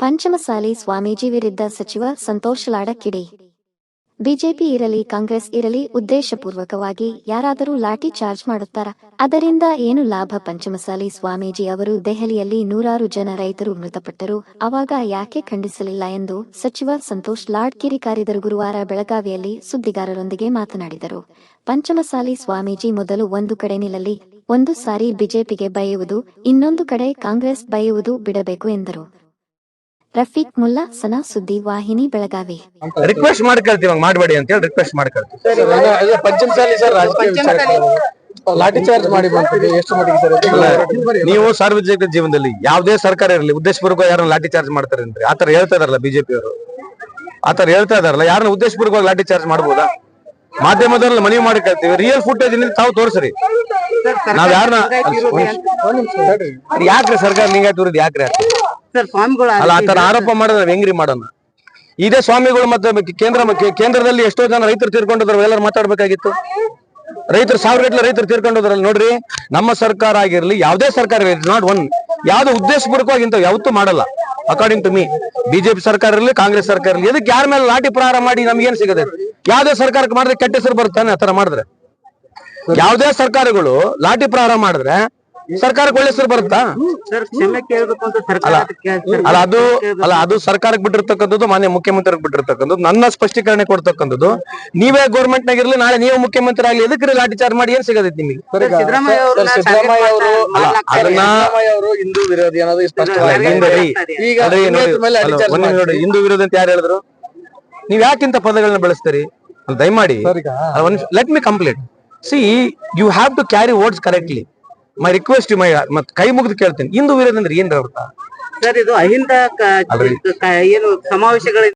ಪಂಚಮಸಾಲಿ ಸ್ವಾಮೀಜಿ ವಿರುದ್ಧ ಸಚಿವ ಸಂತೋಷ್ ಲಾಡಕ್ಕಿಡಿ. ಬಿಜೆಪಿ ಇರಲಿ, ಕಾಂಗ್ರೆಸ್ ಇರಲಿ, ಉದ್ದೇಶಪೂರ್ವಕವಾಗಿ ಯಾರಾದರೂ ಲಾಠಿ ಚಾರ್ಜ್ ಮಾಡುತ್ತಾರಾ? ಅದರಿಂದ ಏನು ಲಾಭ? ಪಂಚಮಸಾಲಿ ಸ್ವಾಮೀಜಿ ಅವರು ದೆಹಲಿಯಲ್ಲಿ ನೂರಾರು ಜನ ರೈತರು ಮೃತಪಟ್ಟರು. ಅವಾಗ ಯಾಕೆ ಖಂಡಿಸಲಿಲ್ಲ ಎಂದು ಸಚಿವ ಸಂತೋಷ್ ಲಾಡ್ ಕಿರಿಕಾರಿದರು ಗುರುವಾರ ಬೆಳಗಾವಿಯಲ್ಲಿ ಸುದ್ದಿಗಾರರೊಂದಿಗೆ ಮಾತನಾಡಿದರು. ಪಂಚಮಸಾಲಿ ಸ್ವಾಮೀಜಿ ಮೊದಲು ಒಂದು ಕಡೆ ನಿಲ್ಲಲಿ, ಒಂದು ಸಾರಿ ಬಿಜೆಪಿಗೆ ಬೈಯುವುದು, ಇನ್ನೊಂದು ಕಡೆ ಕಾಂಗ್ರೆಸ್ ಬಯುವುದು ಬಿಡಬೇಕು ಎಂದರು. ರಫೀಕ್ ಮುಲ್ಲಾ ಸನಾ ಸುದ್ದಿ ವಾಹಿನಿ ಬೆಳಗಾವಿ. ರಿಕ್ವೆಸ್ಟ್ ಮಾಡ್ಕೊಳ್ತೀವಿ ಹಂಗ್ ಮಾಡಬೇಡಿ ಅಂತ ಹೇಳಿ ರಿಕ್ವೆಸ್ಟ್ ಮಾಡ್ಕೊಳ್ತೀವಿ ಸರ್, ಸರ್ ಲಾಠಿ ಚಾರ್ಜ್ ಮಾಡಿ ಎಷ್ಟು ಮಟ್ಟಿಗೆ ಸರ್ ನೀವು ಸಾರ್ವಜನಿಕ ಜೀವನದಲ್ಲಿ ಯಾವುದೇ ಸರ್ಕಾರ ಇರಲಿ ಉದ್ದೇಶಪೂರ್ವಕ ಯಾರನ್ನ ಲಾಠಿ ಚಾರ್ಜ್ ಮಾಡ್ತಾರೇನ್ರಿ ಆತರ ಹೇಳ್ತಾ ಇದಾರಲ್ಲ ಬಿಜೆಪಿ ಅವರು. ಆತರ ಹೇಳ್ತಾ ಇದಾರಲ್ಲ ಯಾರನ್ನ ಉದ್ದೇಶಪೂರ್ವಕವಾಗಿ ಲಾಠಿ ಚಾರ್ಜ್ ಮಾಡ್ಬೋದಾ? ಮಾಧ್ಯಮದಲ್ಲಿ ಮನವಿ ಮಾಡ್ಕೊಳ್ತೀವಿ ರಿಯಲ್ ಫುಟೇಜ್ ತಾವು ತೋರಿಸ್ರಿ. ನಾವ್ ಯಾರನ್ನ. ಯಾಕ್ರಿ ಸರ್ಕಾರ ನಿಂಗೆ ವಿರುದ್ಧ ಯಾಕ್ರಿ? ಸರ್ ಸ್ವಾಮಿಗಳು ಅಲ್ಲ ಆತರ ಆರೋಪ ಮಾಡಿದ್ರೆ ಹೆಂಗ್ರಿ ಮಾಡೋಣ ಇದೇ ಸ್ವಾಮಿಗಳು ಮತ್ತೆ ಕೇಂದ್ರ ಕೇಂದ್ರದಲ್ಲಿ ಎಷ್ಟೋ ಜನ ರೈತರು ತೀರ್ಕೊಂಡಿದ್ರು ಎಲ್ಲರೂ ಮಾತಾಡ್ಬೇಕಾಗಿತ್ತು. ರೈತರು ಸಾವಿರ ಗಟ್ಟಲೆ ರೈತರು ತೀರ್ಕೊಂಡೋದ್ರಲ್ಲಿ ನೋಡ್ರಿ ನಮ್ಮ ಸರ್ಕಾರ ಆಗಿರ್ಲಿ ಯಾವ್ದೇ ಸರ್ಕಾರ ನಾಟ್ ಒನ್ ಯಾವ್ದು ಉದ್ದೇಶಪೂರ್ವಕವಾಗಿ ಇಂಥವು ಯಾವತ್ತೂ ಮಾಡಲ್ಲ. ಅಕಾರ್ಡಿಂಗ್ ಟು ಮೀ ಬಿಜೆಪಿ ಸರ್ಕಾರ ಇರಲಿ ಕಾಂಗ್ರೆಸ್ ಸರ್ಕಾರ ಇರಲಿ ಇದಕ್ಕೆ ಯಾರ ಮೇಲೆ ಲಾಠಿ ಪ್ರಹಾರ ಮಾಡಿ ನಮ್ಗೇನ್ ಸಿಗದೆ ಯಾವ್ದೇ ಸರ್ಕಾರಕ್ಕೆ ಮಾಡಿದ್ರೆ ಕೆಟ್ಟ ಹೆಸರು ಬರ್ತಾನೆ ಆತರ ಮಾಡಿದ್ರೆ. ಯಾವ್ದೇ ಸರ್ಕಾರಗಳು ಲಾಠಿ ಪ್ರಹಾರ ಮಾಡಿದ್ರೆ ಸರ್ಕಾರಕ್ಕೆ ಒಳ್ಳೆ ಹೆಸರು ಬರುತ್ತಾ? ಸರ್ ಕ್ಷಮೆ ಕೇಳಬೇಕು ಅಂತ ಸರ್ಕಾರ ಅಲ್ಲ ಅದು ಅಲ್ಲ ಅದು ಸರ್ಕಾರಕ್ಕೆ ಬಿಟ್ಟಿರ್ತಕ್ಕಂಥದ್ದು ಮಾನ್ಯ ಮುಖ್ಯಮಂತ್ರಿಗೆ ಬಿಟ್ಟಿರ್ತಕ್ಕಂಥದ್ದು ನನ್ನ ಸ್ಪಷ್ಟೀಕರಣ ಕೊಡ್ತಕ್ಕಂಥದ್ದು. ನೀವೇ ಗೌರ್ಮೆಂಟ್ ನಾಗಿರ್ಲಿ ನಾಳೆ ನೀವೇ ಮುಖ್ಯಮಂತ್ರಿ ಆಗ್ಲಿ ಎದಕ್ಕೆ ಲಾಠಿ ಚಾರ್ಜ್ ಮಾಡಿ ಏನ್ ಸಿಗದೈತಿ ನಿಮಗೆ? ಸಿದ್ದರಾಮಯ್ಯ ಅವರು ಅದನ್ನ ಹಿಂದೂ ವಿರೋಧಿ ಅನ್ನೋದು ಸ್ಪಷ್ಟವಾಗಿ ನೋಡಿ, ಹಿಂದೂ ವಿರೋಧ ಅಂತ ಯಾರು ಹೇಳಿದ್ರು? ನೀವ್ ಯಾಕಿಂತ ಪದಗಳನ್ನ ಬಳಸ್ತೀರಿ? ದಯಮಾಡಿ. ಸರ್, ಈಗ let me complete see you have to carry words correctly my request my ಮತ್ ಕೈ ಮುಗಿದು ಕೇಳ್ತೀನಿ ಹಿಂದೂ ವಿರೋಧ ಅಂದ್ರೆ ಏನ್ರ ಅರ್ಥ ಸರ್ ಇದು ಅಹಿಂದ ಕ- ಅಲ್ರಿ. ಕ- ಏನು ಸಮಾವೇಶಗಳ